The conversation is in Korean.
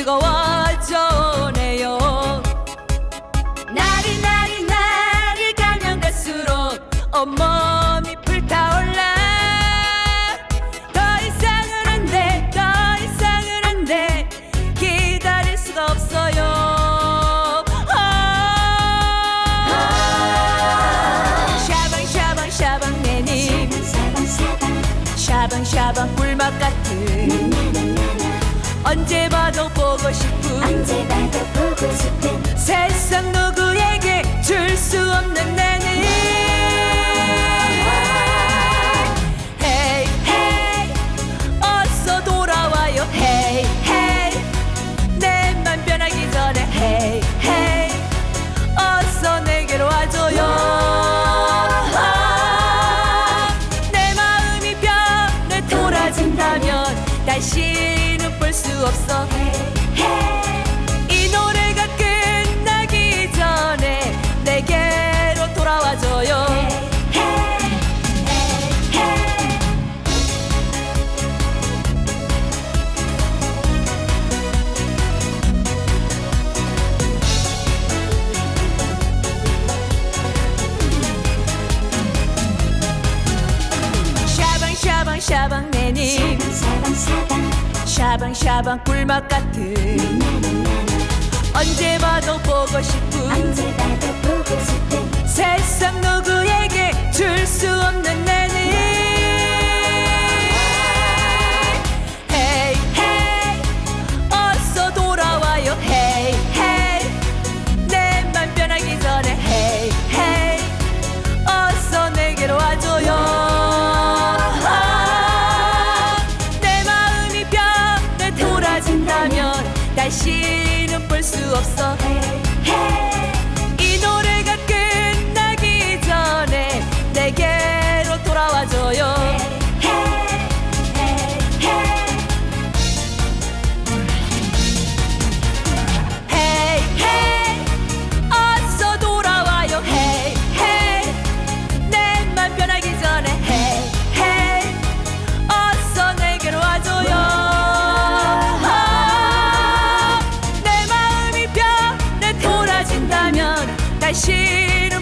뜨거워져네요. 날이 날이 날이 가면 갈수록 온몸이 불타올라. 더 이상은 안돼 더 이상은 안돼. 기다릴 수가 없어요. 샤방 샤방 샤방 내님. 샤방 샤방 꿀맛 같은. 봐도 보고 싶은 언제 봐도 보고 싶은 세상 누구에게 줄 수 없는 Hey hey 어서 돌아와요. Hey hey 내맘 변하기 전에 Hey hey 어서 내게로 와줘요. 내 마음이 변해 돌아진다면 수 없어. 이 노래가 끝나기 전에 내게로 돌아와줘요. 샤방 사방 샤방 샤방 꿀맛 같은 언제 봐도 보고 싶은 언제 봐도 보고 싶은 세상 누구에게 줄 수 없는 돌 돌아진다면